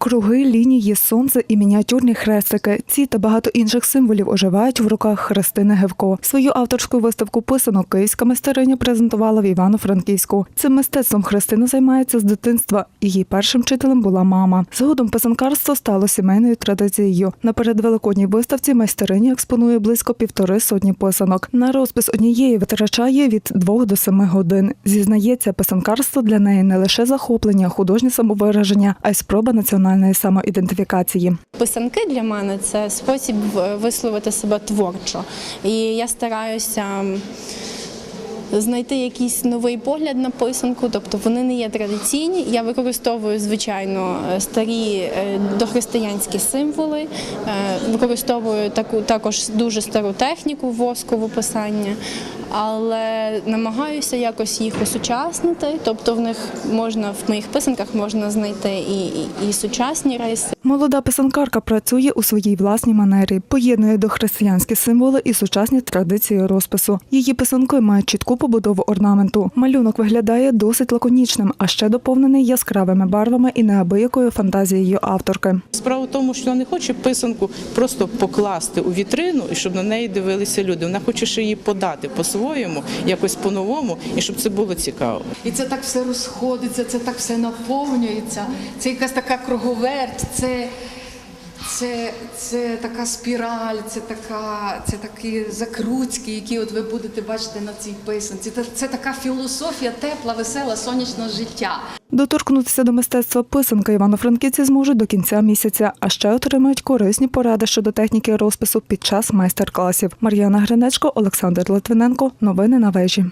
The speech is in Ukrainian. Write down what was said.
Круги, лінії, сонце і мініатюрні хрестики. Ці та багато інших символів оживають в руках Христини Гевко. Свою авторську виставку писанок київська майстериня презентувала в Івано-Франківську. Цим мистецтвом Христина займається з дитинства. Її першим вчителем була мама. Згодом писанкарство стало сімейною традицією. На передвеликодній виставці майстериня експонує близько півтори сотні писанок. На розпис однієї витрачає від двох до семи годин. Зізнається, писанкарство для неї не лише захоплення, художнє самовираження, а й спроба національної самоідентифікації. Писанки для мене це спосіб висловити себе творчо. І я стараюся знайти якийсь новий погляд на писанку, тобто вони не є традиційні. Я використовую, звичайно, старі е, дохристиянські символи, е, використовую також дуже стару техніку воскову писання, але намагаюся якось їх осучаснити. Тобто в них можна в моїх писанках можна знайти і, і, і сучасні риси. Молода писанкарка працює у своїй власній манері, поєднує дохристиянські символи і сучасні традиції розпису. Її писанки мають чітку побудову орнаменту. Малюнок виглядає досить лаконічним, а ще доповнений яскравими барвами і неабиякою фантазією авторки. Справа в тому, що вона не хоче писанку просто покласти у вітрину і щоб на неї дивилися люди. Вона хоче ще її подати по-своєму, якось по-новому, і щоб це було цікаво. І це так все розходиться, це так все наповнюється. Це якась така круговерть, це, це, це така спіраль, це, така, це такі закрутки, які от ви будете бачити на цій писанці. Це, це така філософія тепла, весела, сонячного життя. Доторкнутися до мистецтва писанка івано-франківці зможуть до кінця місяця, а ще отримають корисні поради щодо техніки розпису під час майстер-класів. Мар'яна Гринечко, Олександр Литвиненко. Новини на вежі.